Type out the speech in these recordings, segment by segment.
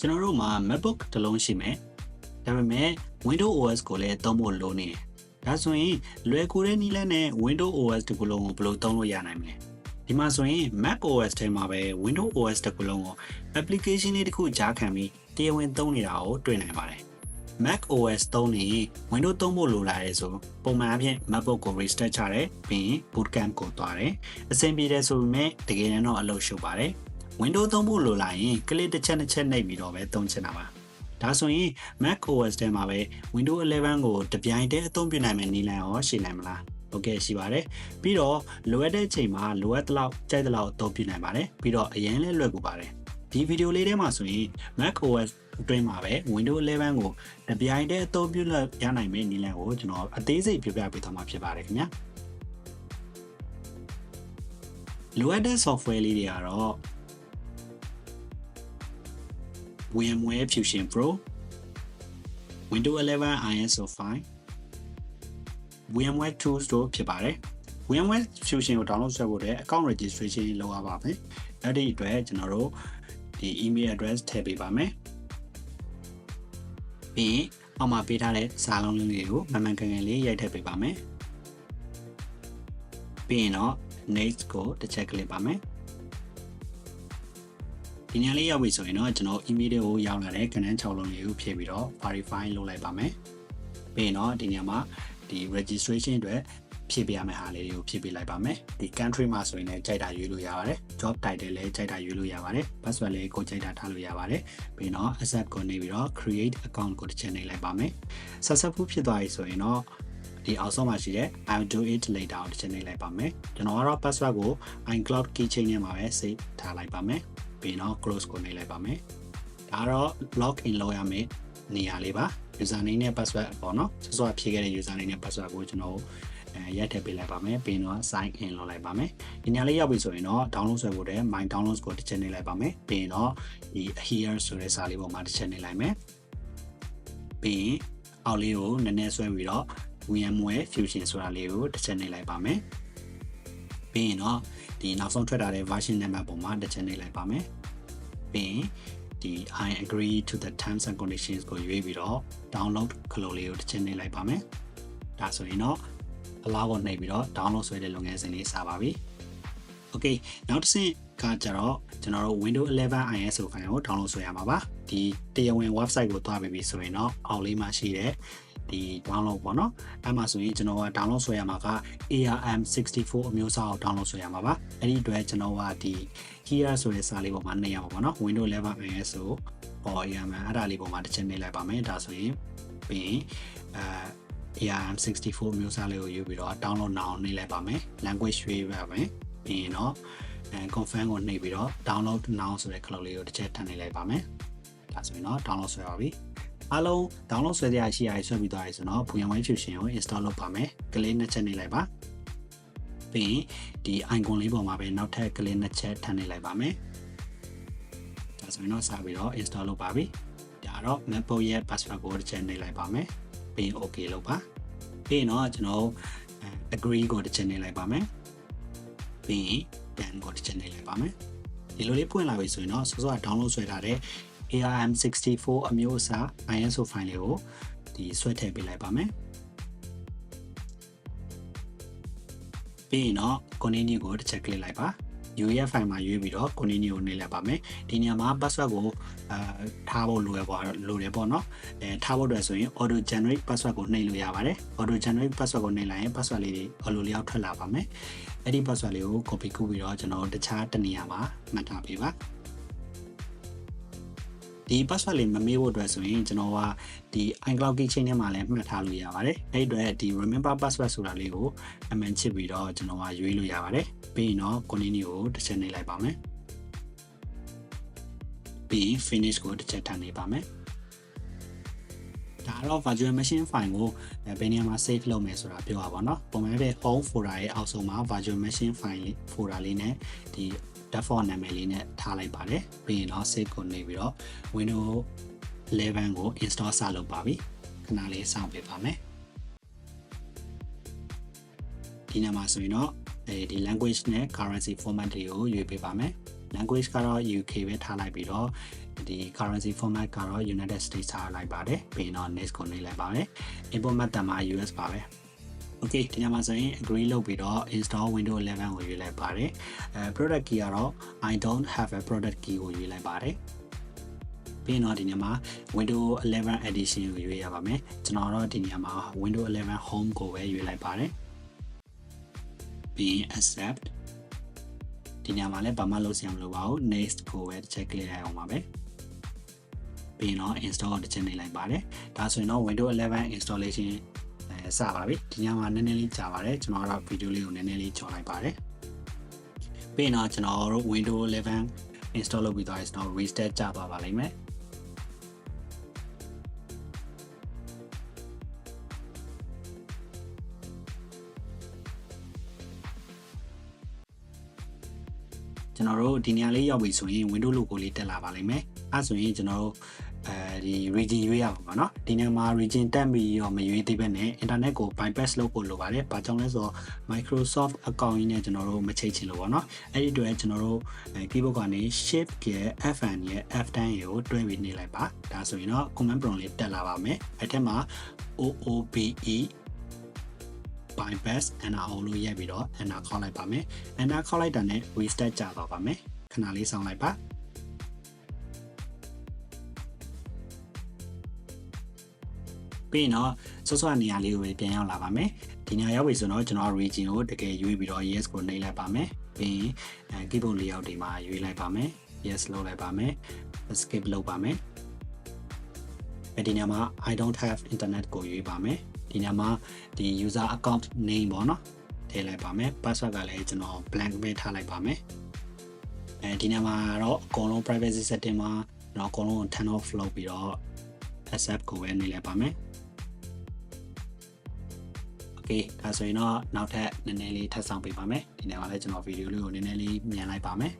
ကျွန်တော်တို့မှာ MacBook တစ်လုံးရှိမယ်ဒါပေမဲ့ Windows OS ကိုလည်းသုံးဖို့လိုနေတယ်ဒါဆိုရင်လွယ်ကူတဲ့နည်းလမ်းနဲ့ Windows OS တစ်ခုလုံးကိုဘယ်လိုသုံးလို့ရနိုင်မလဲဒီမှာဆိုရင် Mac OS ထဲမှာပဲ Windows OS တစ်ခုလုံးကို application လေးတစ်ခုကြားခံပြီးတရားဝင်သုံးနေတာကိုတွေ့နိုင်ပါတယ် Mac OS သုံးနေ Windows သုံးဖို့လိုလာရဲဆိုပုံမှန်အဖြစ် MacBook ကို restart ချတယ်ပြီးရင် bootcamp ကိုသွားတယ်အဆင်ပြေတယ်ဆိုပေမဲ့တကယ်တမ်းတော့အလုပ်ရှုပ်ပါတယ် Windows သုံးဖို့လိုလာရင်ကလစ်တစ်ချက်တစ်ချက်နှိပ်ပြီးတော့ပဲသုံးချင်တာပါဒါဆိုရင် Mac OS ထဲမှာပဲ Windows 11ကိုတပြိုင်တည်းအသုံးပြုနိုင်မယ့်နည်းလမ်းရောရှိနိုင်မလားဟုတ်ကဲ့ရှိပါတယ်ပြီးတော့လိုအပ်တဲ့အချိန်မှာလိုအပ်သလောက်ကြိုက်သလောက်အသုံးပြုနိုင်ပါတယ်ပြီးတော့အရင်လဲလွယ်ကူပါတယ်ဒီဗီဒီယိုလေးထဲမှာဆိုရင် Mac OS အတွင်းမှာပဲ Windows 11ကိုတပြိုင်တည်းအသုံးပြုလို့ရနိုင်မယ့်နည်းလမ်းကိုကျွန်တော်အသေးစိတ်ပြပြပေးသွားမှာဖြစ်ပါတယ်ခင်ဗျာလိုအပ်တဲ့ software လေးတွေကတော့ VMware Fusion Pro Windows 11 ISO 5 VMware Tools တို့ဖြစ်ပါတယ် VMware Fusion ကို download ဆွဲဖို့အတွက် account registration လုပ်ရပါမယ်အဲ့ဒီအတွက်ကျွန်တော်တို့ဒီ email address ထည့်ပေးပါမယ်ပြီးရင်အောက်မှာပေးထားတဲ့စာလုံးလေးတွေကိုမှန်မှန်ကန်ကန်လေးရိုက်ထည့်ပေးပါမယ်ပြီးရင်တော့ next ကိုတစ်ချက်ကလစ်ပါမယ် ဒီညလေးရောက်ပြီဆိုရင်တော့ကျွန်တော် email တွေကိုရောက်လာတဲ့ကဏ္ဍ6လုံးလေးကိုဖြည့်ပြီးတော့ verify လုပ်လိုက်ပါမယ်ပြီးရင်တော့ဒီညမှာဒီ registration အတွက်ဖြည့်ပေးရမယ့်ဟာလေးတွေကိုဖြည့်ပေးလိုက်ပါမယ်ဒီ country မှာဆိုရင်လည်းကြိုက်တာရွေးလို့ရပါတယ် job title လည်းကြိုက်တာရွေးလို့ရပါတယ် password လည်းကိုကြိုက်တာထားလို့ရပါတယ်ပြီးတော့ accept ကိုနေပြီးတော့ create account ကိုတစ်ချက်နှိပ်လိုက်ပါမယ် successful ဖြစ်သွားပြီဆိုရင်တော့ဒီအောက်ဆုံးမှာရှိတဲ့ I'll do it later ကိုတစ်ချက်နှိပ်လိုက်ပါမယ်ကျွန်တော်ကတော့ password ကို iCloud keychain ထဲမှာပဲ save ထားလိုက်ပါမယ် ပြီးတော့ close ကိုနှိပ်လိုက်ပါမယ်ဒါတော့ log in လုပ်ရမယ့်နေရာလေးပါ username နဲ့ password ပေါ့နော်စောစောဖြည့်ခဲ့တဲ့ username နဲ့ password ကိုကျွန်တော်အဲရိုက်ထည့်ပေးလိုက်ပါမယ်ပြီးတော့ sign in လုပ်လိုက်ပါမယ်ဒီညလေးရောက်ပြီဆိုရင်တော့ download ဆွဲဖို့တဲ့ my downloads ကိုတစ်ချက်နှိပ်လိုက်ပါမယ်ပြီးတော့ဒီ here ဆိုတဲ့စာလေးပေါ်မှာတစ်ချက်နှိပ်လိုက်မယ်ပြီးရင်အောက်လေးကိုနည်းနည်းဆွဲပြီးတော့ VMware Fusion ဆိုတာလေးကိုတစ်ချက်နှိပ်လိုက်ပါမယ်ပြီးရင်တော့ဒီနောက်ဆုံးထွက်လာတဲ့ version number ပေါ်မှာတစ်ချက်နှိပ်လိုက်ပါမယ် ပြီးရင်ဒီ I agree to the terms and conditions ကိုရွေးပြီးတော့ download ခလို့လေးကိုတစ်ချက်နှိပ်လိုက်ပါမယ်ဒါဆိုရင်တော့ allow ကိုနှိပ်ပြီးတော့ download ဆွဲတဲ့လုပ်ငန်းစဉ်လေးစပါပြီ Okay နောက်တစ်ဆင့်ကကြတော့ကျွန်တော်တို့ Windows 11 ISO file ကို download ဆွဲရမှာပါဒီတရားဝင် website ကိုသွားပြီဆိုရင်တော့အောက်လေးမှာရှိတဲ့ ဒီ download ပေါ့နော်အဲ့မှာဆိုရင်ကျွန်တော်က download ဆွဲရမှာက ARM64 အမျိုးအစားကို download ဆွဲရမှာပါအဲ့ဒီအတွက်ကျွန်တော်ကဒီ here ဆိုတဲ့စာလေးပေါ်မှာနှိပ်ရမှာပေါ့နော် Windows 11 ISO ပေါ် ARM အဲ့ဒါလေးပေါ်မှာတစ်ချက်နှိပ်လိုက်ပါမယ်ဒါဆိုရင်ပြီးရင်အဲ ARM64 မျိုးစားလေးကိုယူပြီးတော့ download now နှိပ်လိုက်ပါမယ် language ရွေးပါမယ်ပြီးရင်တော့အဲ confirm ကိုနှိပ်ပြီးတော့ download now ဆိုတဲ့ cloud လေးကိုတစ်ချက်ထပ်နှိပ်လိုက်ပါမယ်ဒါဆိုရင်တော့ download ဆွဲပါပြီ အားလုံး download ဆွဲရရှိရဆွဲပြီးသွားပြီဆိုတော့ VMware Fusion ကို install လုပ်ပါမယ်ကလေးနှစ်ချက်နှိပ်လိုက်ပါပြီးရင်ဒီ icon လေးပေါ်မှာပဲနောက်ထပ်ကလေးနှစ်ချက်ထပ်နှိပ်လိုက်ပါမယ်ဒါဆိုရင်တော့စပြီးတော့ install လုပ်ပါပြီဒါတော့ MacBook ရဲ့ password ကိုတစ်ချက်နှိပ်လိုက်ပါမယ်ပြီးရင် okay လုပ်ပါပြီးရင်တော့ကျွန်တော် agree ကိုတစ်ချက်နှိပ်လိုက်ပါမယ်ပြီးရင် done ကိုတစ်ချက်နှိပ်လိုက်ပါမယ်ဒီလိုလေးပွင့်လာပြီဆိုရင်တော့စောစောက download ဆွဲထားတဲ့ ARM64 အမျိုးအစား ISO file လေးကိုဒီဆွဲထည့်ပေးလိုက်ပါမယ်ပြီးရင်တော့ continue ကိုတစ်ချက် click လိုက်ပါ UEF file မှာရွေးပြီးတော့ continue ကိုနှိပ်လိုက်ပါမယ်ဒီနေရာမှာ password ကိုအာထားဖို့လိုရပါလိုတယ်ပေါ့နော်အဲထားဖို့အတွက်ဆိုရင် auto generate password ကိုနှိပ်လို့ရပါတယ် auto generate password ကိုနှိပ်လိုက်ရင် password လေးတွေအလိုလျောက်ထွက်လာပါမယ်အဲ့ဒီ password လေးကို copy ကူးပြီးတော့ကျွန်တော်တခြားတနေရာမှာမှတ်ထားပေးပါ ဒီ password လေးမမေ့ဖို့အတွက်ဆိုရင်ကျွန်တော်ကဒီ iCloud key chain ထဲမှာလည်းမှတ်ထားလို့ရပါတယ်အဲ့အတွက်ဒီ remember password ဆိုတာလေးကိုအမှန်ချစ်ပြီးတော့ကျွန်တော်ကရွေးလို့ရပါတယ်ပြီးရင်တော့ continue ကိုတစ်ချက်နှိပ်လိုက်ပါမယ်ပြီးရင် finish ကိုတစ်ချက်ထပ်နှိပ်ပါမယ်ဒါတော့ virtual machine file ကိုဘယ်နေရာမှာ save လုပ်မယ်ဆိုတာပြောတာပေါ့နော်ပုံမှန်ပဲ home folder ရဲ့အောက်ဆုံးမှာ virtual machine file folder လေးနဲ့ဒီ default နာမည်လေးနဲ့ထားလိုက်ပါတယ်ပြီးရင်တော့ save ကိုနေပြီးတော့ Windows 11ကို install စလုပ်ပါပြီခဏလေးစောင့်ပေးပါမယ်ဒီနေ့မှာဆိုရင်တော့အဲဒီ language နဲ့ currency format တွေကိုရွေးပေးပါမယ် language ကတော့ UK ပဲထားလိုက်ပြီးတော့ဒီ currency format ကတော့ United States ထားလိုက်ပါတယ်ပြီးရင်တော့ next ကိုနှိပ်လိုက်ပါမယ် import method မှာ US ပါပဲ Okay ဒီညမှာဆိုရင် agree လုပ်ပြီးတော့ install Windows 11ကိုရွေးလိုက်ပါတယ်အဲ product key ကတော့ I don't have a product key ကိုရွေးလိုက်ပါတယ်ပြီးရင်တော့ဒီညမှာ Windows 11 edition ကိုရွေးရပါမယ်ကျွန်တော်တော့ဒီညမှာ Windows 11 home ကိုပဲရွေးလိုက်ပါတယ်ပြီးရင် accept ဒီညမှာလည်းဘာမှလုပ်စရာမလိုပါဘူး next ကိုပဲတစ်ချက် click လိုက်အောင်ပါပဲပြီးရင်တော့ install ကိုတစ်ချက်နှိပ်လိုက်ပါတယ်ဒါဆိုရင်တော့ Windows 11 installation အဲ စပါပြီဒီညမှာနည်းနည်းလေးကြာပါတယ်ကျွန်တော်တော့ဗီဒီယိုလေးကိုနည်းနည်းလေးကြော်လိုက်ပါတယ်ပြီးရင်တော့ကျွန်တော်တို့ Windows 11 install လုပ်ပြီးသွားရင်ကျွန်တော် restart ကြပါပါလိမ့်မယ်ကျွန်တော်တို့ဒီနေရာလေးရောက်ပြီဆိုရင် window logo လေးတက်လာပါလိမ့်မယ်အဲဆိုရင်ကျွန်တော်တို့ အဲဒီ region ရွေးရအောင်ပေါ့နော်ဒီနေရာမှာ region တက်ပြီးရောမရွေးသေးပဲနဲ့ internet ကို bypass လုပ်ဖို့လိုပါတယ်။ဘာကြောင့်လဲဆိုတော့ Microsoft account ကြီးနဲ့ကျွန်တော်တို့မချိတ်ချင်လို့ပေါ့နော်။အဲဒီအတွက်ကျွန်တော်တို့ keyboard ကနေ shift ရဲ့ F1 ရဲ့ F10 ကိုတွဲပြီးနေလိုက်ပါ။ဒါဆိုရင်တော့ command prompt လေးတက်လာပါမယ်။အဲထက်မှာ OOBE bypass enter အောင်လို့ရိုက်ပြီးတော့ enter ခေါက်လိုက်ပါမယ်။ enter ခေါက်လိုက်တာနဲ့ restart ကြတော့ပါမယ်။ခဏလေးစောင့်လိုက်ပါ။ ပြီးရင်တော့စောစောနေရာလေးကိုပြန်ရောက်လာပါမယ်ဒီနေရာရောက်ပြီဆိုတော့ကျွန်တော် region ကိုတကယ်ရွေးပြီးတော့ yes ကိုနှိပ်လိုက်ပါမယ်ပြီးရင်အဲ keyboard layout တွေမှာရွေးလိုက်ပါမယ် yes လုပ်လိုက်ပါမယ် skip လုပ်ပါမယ်ဒီနေရာမှာ I don't have internet ကိုရွေးပါမယ်ဒီနေရာမှာဒီ user account name ပေါ့နော်ထည့်လိုက်ပါမယ် password ကလည်းကျွန်တော် blank ပဲထားလိုက်ပါမယ်အဲဒီနေရာမှာတော့အကုန်လုံး privacy setting မှာကျွန်တော်အကုန်လုံး turn off လုပ်ပြီးတော့ accept ကိုပဲနှိပ်လိုက်ပါမယ် Okay ဒါဆိုရင်တော့နောက်ထပ်နည်းနည်းလေးထပ်ဆောင်ပေးပါမယ်ဒီနေ့မှာလည်းကျွန်တော်ဗီဒီယိုလေးကိုနည်းနည်းလေးမြန်လိုက်ပါမယ်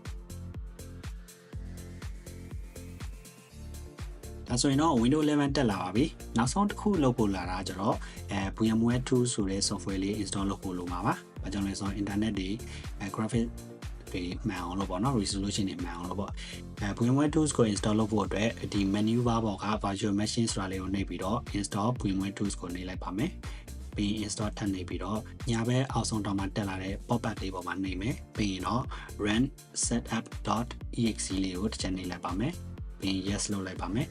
ဒါဆိုရင်တော့ Windows 11တက်လာပါပြီနောက်ဆုံးတစ်ခုလုပ်ဖို့လာတာကျတော့အဲ VMware Tools ဆိုတဲ့ software လေး install လုပ်ဖို့လိုမှာပါ။ဘာကြောင့်လဲဆိုတော့ internet တွေအဲ graphic တွေမှန်အောင်လို့ပေါ့နော် resolution တွေမှန်အောင်လို့ပေါ့အဲ VMware Tools ကို install လုပ်ဖို့အတွက်ဒီ menu bar ပေါ်က virtual machine ဆိုတာလေးကိုနှိပ်ပြီးတော့ install VMware Tools ကိုနှိပ်လိုက်ပါမယ်။ ပြီးရင် install ထပ်နှိပ်ပြီးတော့ညာဘက်အောက်ဆုံးတောင်မှာတက်လာတဲ့ pop up လေးပေါ်မှာနှိပ်မယ်ပြီးရင်တော့ run setup.exe လေးကိုတစ်ချက်နှိပ်လိုက်ပါမယ်ပြီးရင် yes လုပ်လိုက်ပါမယ်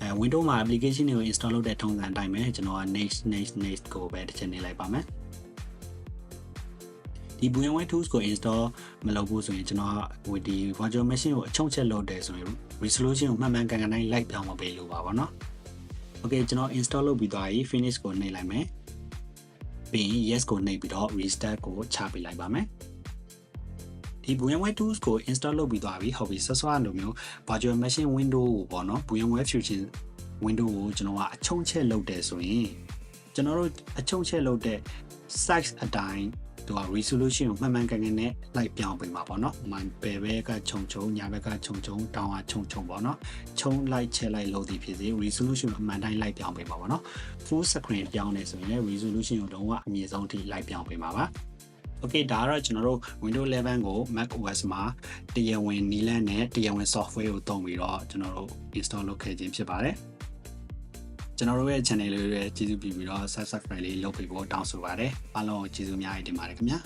အဲ Windows မှာ application တွေကို install လုပ်တဲ့ထုံးစံအတိုင်းပဲကျွန်တော်က next next next ကိုပဲတစ်ချက်နှိပ်လိုက်ပါမယ်ဒီ VMware Tools ကို install မလုပ်ဘူးဆိုရင်ကျွန်တော်ကဒီ virtual machine ကိုအချုံချက်လုပ်တယ်ဆိုရင် resolution ကိုမှန်မှန်ကန်ကန်တိုင်း light ပြောင်းမပေးလို့ပါဗောနော် Okay ကျွန်တော် install လုပ်ပြီးသွားပြီ finish ကိုနှိပ်လိုက်မယ် ပြီးရင် yes ကိုနှိပ်ပြီးတော့ restart ကိုချပေးလိုက်ပါမယ်ဒီ VMware Tools ကို install လုပ်ပြီးသွားပြီဟုတ်ပြီဆော့ဆော့လိုမျိုး virtual machine window ကိုပေါ့နော် VMware Fusion window ကိုကျွန်တော်ကအချုံချက်လုပ်တယ်ဆိုရင်ကျွန်တော်တို့အချုံချက်လုပ်တဲ့ size အတိုင်း သူက resolution ကိုမှန်မှန်ကန်ကန်နဲ့လိုက်ပြောင်းပေးမှာပေါ့နော်။မှန်ပယ်ဘက်ကခြုံခြုံညာဘက်ကခြုံခြုံတောင်ကခြုံခြုံပေါ့နော်။ခြုံလိုက်ချက်လိုက်လို့ဒီဖြစ်စေ resolution ကိုအမှန်တိုင်းလိုက်ပြောင်းပေးမှာပေါ့နော်။ full screen ပြောင်းနေဆိုရင်လည်း resolution ကိုတော့အမြင့်ဆုံးထိလိုက်ပြောင်းပေးမှာပါ။ Okay ဒါကတော့ကျွန်တော်တို့ Windows 11ကို Mac OS မှာတရားဝင်နည်းလမ်းနဲ့တရားဝင် software ကိုသုံးပြီးတော့ကျွန်တော်တို့ install လုပ်ခဲ့ခြင်းဖြစ်ပါတယ်။ ကျွန်တော်တို့ရဲ့ channel လေးတွေကျေးဇူးပြုပြီးတော့ subscribe လေးလုပ်ပေးဖို့တောင်းဆိုပါတယ်အားလုံးကိုကျေးဇူးအများကြီးတင်ပါတယ်ခင်ဗျာ